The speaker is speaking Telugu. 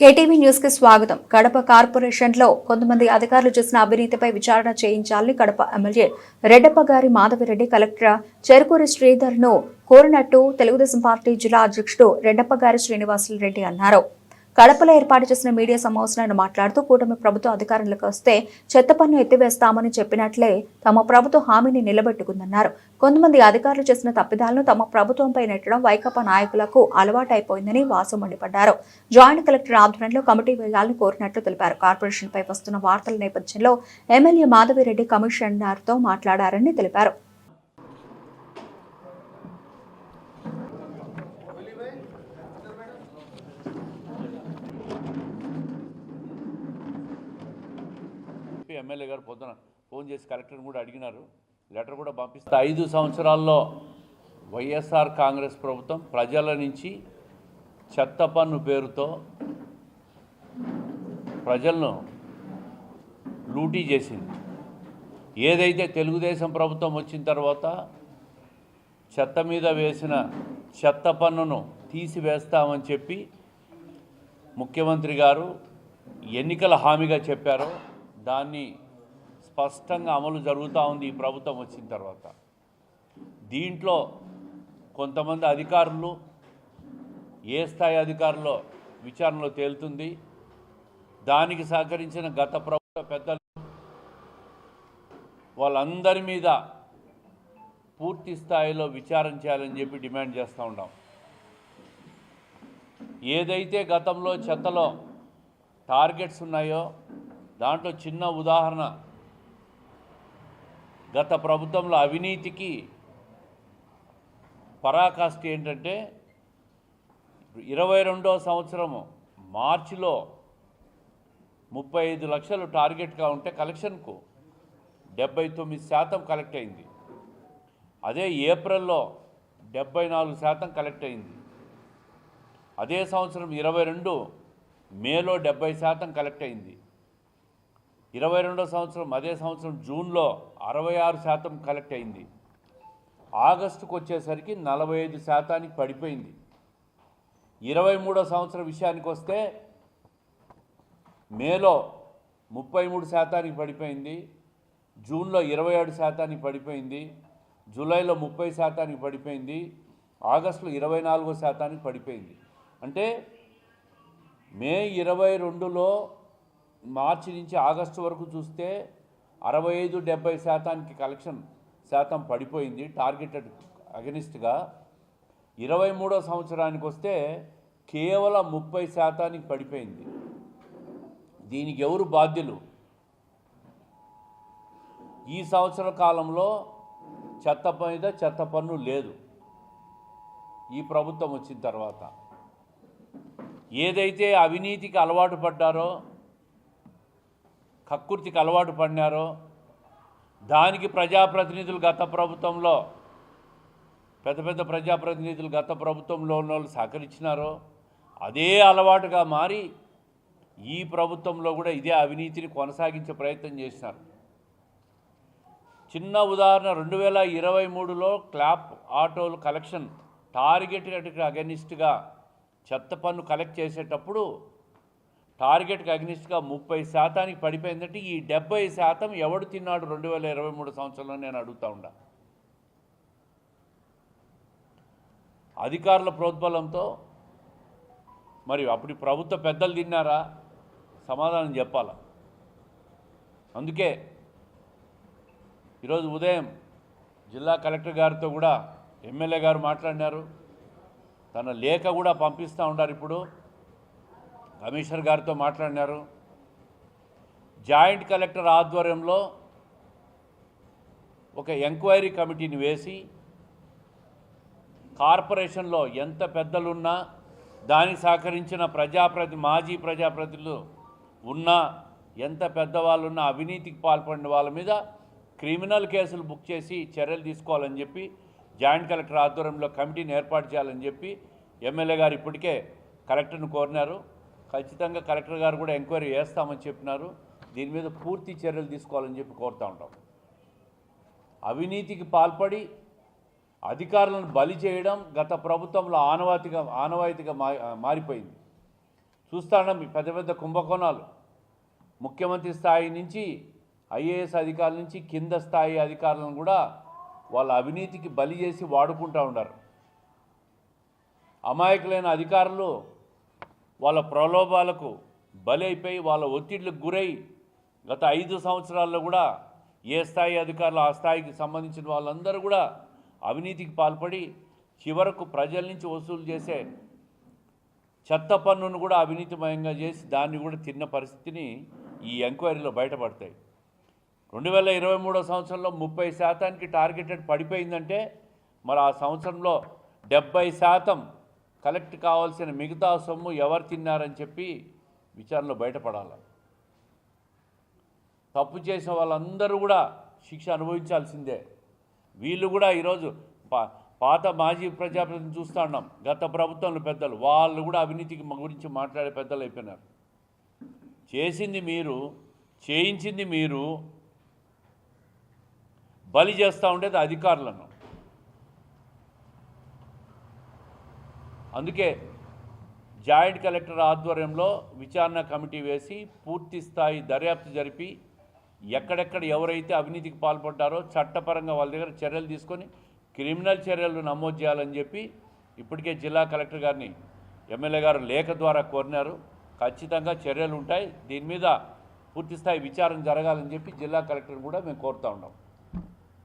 కేటీవీ న్యూస్కి స్వాగతం. కడప కార్పొరేషన్లో కొంతమంది అధికారులు చేసిన అవినీతిపై విచారణ చేయించాలని కడప ఎమ్మెల్యే రెడ్డప్ప గారి మాధవిరెడ్డి కలెక్టర్ చెరుకూరి శ్రీధర్ను కోరినట్టు తెలుగుదేశం పార్టీ జిల్లా అధ్యక్షుడు రెడ్డప్ప గారి శ్రీనివాసులు రెడ్డి అన్నారు. కడపలో ఏర్పాటు చేసిన మీడియా సమావేశంలో మాట్లాడుతూ కూటమి ప్రభుత్వం అధికారంలోకి వస్తే చెత్త పన్ను ఎత్తివేస్తామని చెప్పినట్లే తమ ప్రభుత్వం హామీని నిలబెట్టుకుందన్నారు. కొంతమంది అధికారులు చేసిన తప్పిదాలను తమ ప్రభుత్వంపై నెట్టడం వైకాపా నాయకులకు అలవాటైపోయిందని వాసు మండిపడ్డారు. జాయింట్ కలెక్టర్ ఆధ్వర్యంలో కమిటీ వేయాలని కోరినట్లు తెలిపారు. కార్పొరేషన్పై వస్తున్న వార్తల నేపథ్యంలో ఎమ్మెల్యే మాధవిరెడ్డి కమిషనర్తో మాట్లాడారని తెలిపారు. ఎమ్మెల్యే గారు పొద్దున ఫోన్ చేసి కలెక్టర్ని కూడా అడిగినారు. లెటర్ కూడా పంపిస్తే. ఐదు సంవత్సరాల్లో వైఎస్ఆర్ కాంగ్రెస్ ప్రభుత్వం ప్రజల నుంచి చెత్త పన్ను పేరుతో ప్రజలను లూటీ చేసింది. ఏదైతే తెలుగుదేశం ప్రభుత్వం వచ్చిన తర్వాత చెత్త మీద వేసిన చెత్త పన్నును తీసివేస్తామని చెప్పి ముఖ్యమంత్రి గారు ఎన్నికల హామీగా చెప్పారో. దాన్ని స్పష్టంగా అమలు జరుగుతూ ఉంది ఈ ప్రభుత్వం వచ్చిన తర్వాత. దీంట్లో కొంతమంది అధికారులు ఏ స్థాయి అధికారులో విచారణలో తేలుతుంది దానికి సహకరించిన గత ప్రభుత్వ పెద్దలు వాళ్ళందరి మీద పూర్తి స్థాయిలో విచారణ చేయాలని చెప్పి డిమాండ్ చేస్తూ ఉన్నాం. ఏదైతే గతంలో చెత్తలో టార్గెట్స్ ఉన్నాయో దాంట్లో చిన్న ఉదాహరణ. గత ప్రభుత్వంలో అవినీతికి పరాకాష్ఠ ఏంటంటే ఇరవై రెండో సంవత్సరము మార్చిలో ముప్పై ఐదు లక్షలు టార్గెట్గా ఉంటే కలెక్షన్కు డెబ్బై తొమ్మిది శాతం కలెక్ట్ అయింది. అదే ఏప్రిల్లో డెబ్బై నాలుగు శాతం కలెక్ట్ అయింది. అదే సంవత్సరం ఇరవై రెండు మేలో డెబ్బై శాతం కలెక్ట్ అయింది. ఇరవై రెండో సంవత్సరం అదే సంవత్సరం జూన్లో అరవై ఆరు శాతం కలెక్ట్ అయింది. ఆగస్టుకు వచ్చేసరికి నలభై ఐదు శాతానికి పడిపోయింది. ఇరవై మూడో సంవత్సరం విషయానికి వస్తే మేలో ముప్పై మూడు శాతానికి పడిపోయింది. జూన్లో ఇరవై ఏడు శాతానికి పడిపోయింది. జూలైలో ముప్పై శాతానికి పడిపోయింది. ఆగస్టులో ఇరవై నాలుగో శాతానికి పడిపోయింది. అంటే మే ఇరవై రెండులో మార్చి నుంచి ఆగస్టు వరకు చూస్తే అరవై ఐదు డెబ్బై శాతానికి కలెక్షన్ శాతం పడిపోయింది టార్గెటెడ్ అగనిస్ట్గా. ఇరవై మూడో సంవత్సరానికి వస్తే కేవలం ముప్పై శాతానికి పడిపోయింది. దీనికి ఎవరు బాధ్యులు? ఈ సంవత్సర కాలంలో చెత్త మీద చెత్త పన్ను లేదు. ఈ ప్రభుత్వం వచ్చిన తర్వాత ఏదైతే అవినీతికి అలవాటు పడ్డారో కక్కుర్తికి అలవాటు పడినారో దానికి ప్రజాప్రతినిధులు గత ప్రభుత్వంలో పెద్ద పెద్ద ప్రజాప్రతినిధులు గత ప్రభుత్వంలో ఉన్న వాళ్ళు సహకరించినారో అదే అలవాటుగా మారి ఈ ప్రభుత్వంలో కూడా ఇదే అవినీతిని కొనసాగించే ప్రయత్నం చేసినారు. చిన్న ఉదాహరణ రెండు వేల ఇరవై మూడులో క్లాప్ ఆటోలు కలెక్షన్ టార్గెట్ అగనిస్ట్గా చెత్త పన్ను కలెక్ట్ చేసేటప్పుడు టార్గెట్కి అగ్నిస్ట్గా ముప్పై శాతానికి పడిపోయిందంటే ఈ డెబ్బై శాతం ఎవడు తిన్నాడు రెండు వేల ఇరవై మూడు సంవత్సరంలో నేను అడుగుతా ఉండా. అధికారుల ప్రోద్బలంతో మరి అప్పుడు ప్రభుత్వ పెద్దలు తిన్నారా? సమాధానం చెప్పాల? అందుకే ఈరోజు ఉదయం జిల్లా కలెక్టర్ గారితో కూడా ఎమ్మెల్యే గారు మాట్లాడినారు. తన లేఖ కూడా పంపిస్తూ ఉన్నారు ఇప్పుడు. కమిషనర్ గారితో మాట్లాడినారు. జాయింట్ కలెక్టర్ ఆధ్వర్యంలో ఒక ఎంక్వైరీ కమిటీని వేసి కార్పొరేషన్లో ఎంత పెద్దలున్నా దానికి సహకరించిన ప్రజాప్రతి మాజీ ప్రజాప్రతినిధులు ఉన్నా ఎంత పెద్దవాళ్ళున్నా అవినీతికి పాల్పడిన వాళ్ళ మీద క్రిమినల్ కేసులు బుక్ చేసి చర్యలు తీసుకోవాలని చెప్పి జాయింట్ కలెక్టర్ ఆధ్వర్యంలో కమిటీని ఏర్పాటు చేయాలని చెప్పి ఎమ్మెల్యే గారు ఇప్పటికే కలెక్టర్ను కోరినారు. ఖచ్చితంగా కలెక్టర్ గారు కూడా ఎంక్వైరీ చేస్తామని చెప్పినారు. దీని మీద పూర్తి చర్యలు తీసుకోవాలని చెప్పి కోరుతూ ఉంటాం. అవినీతికి పాల్పడి అధికారులను బలి చేయడం గత ప్రభుత్వంలో ఆనవాతిగా ఆనవాయితీగా మా మారిపోయింది. చూస్తాం పెద్ద పెద్ద కుంభకోణాలు. ముఖ్యమంత్రి స్థాయి నుంచి ఐఏఎస్ అధికారుల నుంచి కింద స్థాయి అధికారులను కూడా వాళ్ళ అవినీతికి బలి చేసి వాడుకుంటూ ఉన్నారు. అమాయకులైన అధికారులు వాళ్ళ ప్రలోభాలకు బలైపోయి వాళ్ళ ఒత్తిళ్ళకు గురై గత ఐదు సంవత్సరాల్లో కూడా ఏ స్థాయి అధికారులు ఆ స్థాయికి సంబంధించిన వాళ్ళందరూ కూడా అవినీతికి పాల్పడి చివరకు ప్రజల నుంచి వసూలు చేసే చెత్త పన్నును కూడా అవినీతిమయంగా చేసి దాన్ని కూడా తిన్న పరిస్థితిని ఈ ఎంక్వైరీలో బయటపడతాయి. రెండు వేల ఇరవై మూడో సంవత్సరంలో ముప్పై శాతానికి టార్గెటెడ్ పడిపోయిందంటే మరి ఆ సంవత్సరంలో డెబ్బై శాతం కలెక్ట్ కావాల్సిన మిగతా సొమ్ము ఎవరు తిన్నారని చెప్పి విచారణలో బయటపడాలి. తప్పు చేసిన వాళ్ళందరూ కూడా శిక్ష అనుభవించాల్సిందే. వీళ్ళు కూడా ఈరోజు పా పాత మాజీ ప్రజాప్రతిని చూస్తూ ఉన్నాం. గత ప్రభుత్వంలో పెద్దలు వాళ్ళు కూడా అవినీతికి గురించి మాట్లాడే పెద్దలు అయిపోయినారు. చేసింది మీరు చేయించింది మీరు బలి చేస్తూ ఉండేది అధికారులను. అందుకే జాయింట్ కలెక్టర్ ఆధ్వర్యంలో విచారణ కమిటీ వేసి పూర్తి స్థాయి దర్యాప్తు జరిపి ఎక్కడెక్కడ ఎవరైతే అవినీతికి పాల్పడ్డారో చట్టపరంగా వాళ్ళ దగ్గర చర్యలు తీసుకొని క్రిమినల్ చర్యలు నమోదు చేయాలని చెప్పి ఇప్పటికే జిల్లా కలెక్టర్ గారిని ఎమ్మెల్యే గారు లేఖ ద్వారా కోరినారు. ఖచ్చితంగా చర్యలు ఉంటాయి. దీని మీద పూర్తి స్థాయి విచారణ జరగాలని చెప్పి జిల్లా కలెక్టర్ కూడా మేము కోరుతా ఉన్నాం.